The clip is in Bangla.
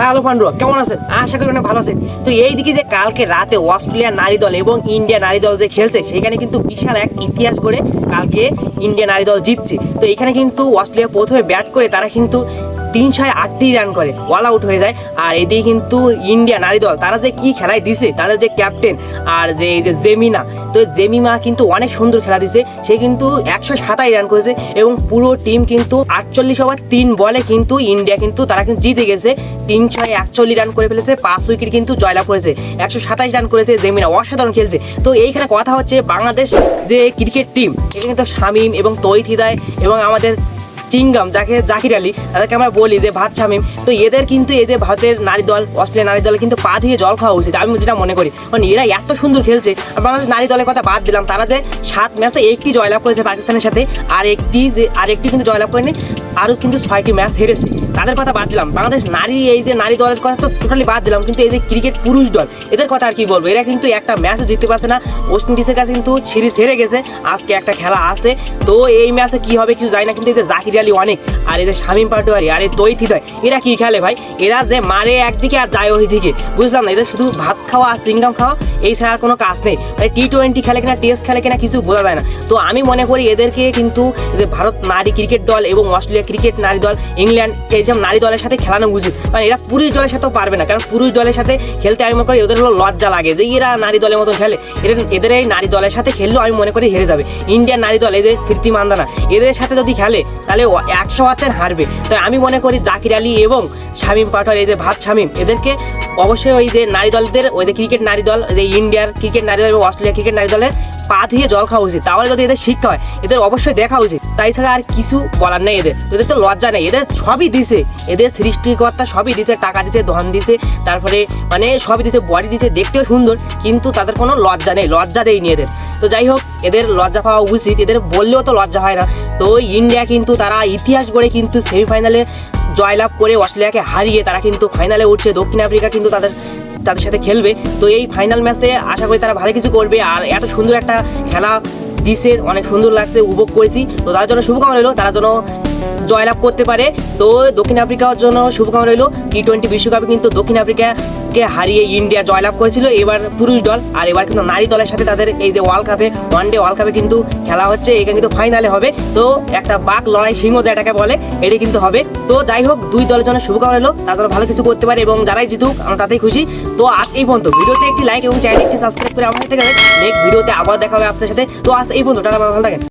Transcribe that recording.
হ্যালো পান্ডু কেমন আছেন? আশা করি অনেক ভালো আছেন। তো এইদিকে যে কালকে রাতে অস্ট্রেলিয়া নারী দল এবং ইন্ডিয়া নারী দল যে খেলছে, সেখানে কিন্তু বিশাল এক ইতিহাস গড়ে কালকে ইন্ডিয়া নারী দল জিতছে। তো এখানে কিন্তু অস্ট্রেলিয়া প্রথমে ব্যাট করে, তারা কিন্তু তিন ছয় আটটি রান করে অল আউট হয়ে যায়। আর এদিকে কিন্তু ইন্ডিয়া নারী দল, তারা যে কি খেলায় দিছে, তাদের যে ক্যাপ্টেন আর যে এই যে জেমিনা, তো জেমিমা কিন্তু অনেক সুন্দর খেলা দিছে। সে কিন্তু একশো সাতাশ রান করেছে এবং পুরো টিম কিন্তু আটচল্লিশ ওভার তিন বলে কিন্তু ইন্ডিয়া কিন্তু তারা কিন্তু জিতে গেছে। তিন ছয় একচল্লিশ রান করে ফেলেছে, পাঁচ উইকেট কিন্তু জয়লাভ করেছে। একশো সাতাশ রান করেছে জেমিনা, অসাধারণ খেলছে। তো এইখানে কথা হচ্ছে বাংলাদেশ যে ক্রিকেট টিম এখানে কিন্তু শামিম এবং তৈথ হিদায় এবং আমাদের চিংগাম, যাকে জাকির আলী, তাদেরকে আমরা বলি যে ভাত শামিম। তো এদের কিন্তু এদের ভারতের নারী দল অস্ট্রেলিয়া নারী দলে কিন্তু পা দিয়ে জল খাওয়া উচিত, আমি যেটা মনে করি। কারণ এরা এত সুন্দর খেলছে বাংলাদেশ নারী দলের কথা বাদ দিলাম, তারা যে সাত ম্যাচে একটি জয়লাভ করেছে পাকিস্তানের সাথে, আর একটি যে আর একটি কিন্তু জয়লাভ করেনি আরও কিন্তু ছয়টি ম্যাচ হেরেছে। তাদের কথা বাদ দিলাম। বাংলাদেশ নারী, এই যে নারী দলের কথা তো টোটালি বাদ দিলাম, কিন্তু এই যে ক্রিকেট পুরুষ দল, এদের কথা আর কি বলব? এরা কিন্তু একটা ম্যাচও জিততে পারছে না। ওয়েস্ট ইন্ডিজের কাছে কিন্তু সিরিজ হেরে গেছে। আজকে একটা খেলা আছে। তো এই ম্যাচে কি হবে কিছু যায় না, কিন্তু এই যে জাকির আলী অনেক, আর এই যে শামীম পাটোয়ারি, আর এই তৈথি দেয়, এরা কি খেলে ভাই? এরা যে মারে একদিকে আর যায় ওই দিকে বুঝলাম না? এদের শুধু ভাত খাওয়া আর সিঙ্গাম খাওয়া, এই ছাড়া কোনো কাজ নেই। মানে টি টোয়েন্টি খেলে কিনা টেস্ট খেলে কিনা, কিছু বোঝা যায় না। তো আমি মনে করি এদেরকে কিন্তু যে ভারত নারী ক্রিকেট দল এবং অস্ট্রেলিয়া ক্রিকেট নারী দল ইংল্যান্ড এইসব নারী দলের সাথে খেলানো উচিত মানে এরা পুরুষ দলের সাথেও পারবে না। কারণ পুরুষ দলের সাথে খেলতে আমি মনে করি ওদের হলো লজ্জা লাগে যে এরা নারী দলের মতো খেলে। এদের এদের এই নারী দলের সাথে খেললেও আমি মনে করি হেরে যাবে। ইন্ডিয়ান নারী দল এদের স্মৃতি মান্দানা এদের সাথে যদি খেলে, তাহলে একশো পার্সেন্ট হারবে। তাই আমি মনে করি জাকির আলী এবং শামীম পাটোয়ার, এই যে ভাত শামীম, এদেরকে অবশ্যই ওই যে নারী দলদের, ওই যে ক্রিকেট নারী দল যে ইন্ডিয়ার ক্রিকেট নারী দল এবং অস্ট্রেলিয়া ক্রিকেট নারী দলের পা ধুয়ে জল খাওয়া উচিত। তাহলে যদি এদের শিক্ষা হয়, এদের অবশ্যই দেখা উচিত। তাই ছাড়া আর কিছু বলার নেই এদের। এদের তো লজ্জা নেই। এদের সবই দিছে। এদের সৃষ্টিকর্তা সবই দিছে, টাকা দিছে, ধন দিছে, তারপরে মানে সবই দিছে, বডি দিছে, দেখতেও সুন্দর, কিন্তু তাদের কোনো লজ্জা নেই, লজ্জা দেয়নি এদের। তো যাই হোক, এদের লজ্জা পাওয়া উচিত। এদের বললেও তো লজ্জা হয় না। তো ইন্ডিয়া কিন্তু তারা ইতিহাস গড়ে কিন্তু সেমিফাইনালে জয়লাভ করে অস্ট্রেলিয়াকে হারিয়ে তারা কিন্তু ফাইনালে উঠছে। দক্ষিণ আফ্রিকা কিন্তু তাদের তাদের সাথে খেলবে। তো এই ফাইনাল ম্যাচে আশা করি তারা ভালো কিছু করবে। আর এত সুন্দর একটা খেলা দিছে, অনেক সুন্দর লাগছে, উপভোগ করেছি। তো তার জন্য শুভকামনা রইল। তারা যেন জয়লাভ করতে পারে। তো দক্ষিণ আফ্রিকার জন্য শুভকামনা রইল। টি টোয়েন্টি বিশ্বকাপে কিন্তু দক্ষিণ আফ্রিকাকে হারিয়ে ইন্ডিয়া জয়লাভ করেছিল, এবার পুরুষ দল, আর এবার কিন্তু নারী দলের সাথে তাদের এই যে ওয়ার্ল্ড কাপে ওয়ান ডে ওয়ার্ল্ড কাপে কিন্তু খেলা হচ্ছে, এখানে কিন্তু ফাইনালে হবে। তো একটা বাঘ লড়াই সিংহ যেটাকে বলে, এটি কিন্তু হবে। তো যাই হোক, দুই দলের জন্য শুভকামনা তারা যেন ভালো কিছু করতে পারে এবং যারাই জিতুক, আমরা তাতেই খুশি। তো আজ এই পর্যন্ত। ভিডিওতে একটি লাইক এবং চ্যানেলটি সাবস্ক্রাইব করে আমার থেকে নেক্সট ভিডিওতে আবার দেখা হবে আপনাদের সাথে। তো আজ এই পর্যন্ত, টাটা ভালো থাকেন।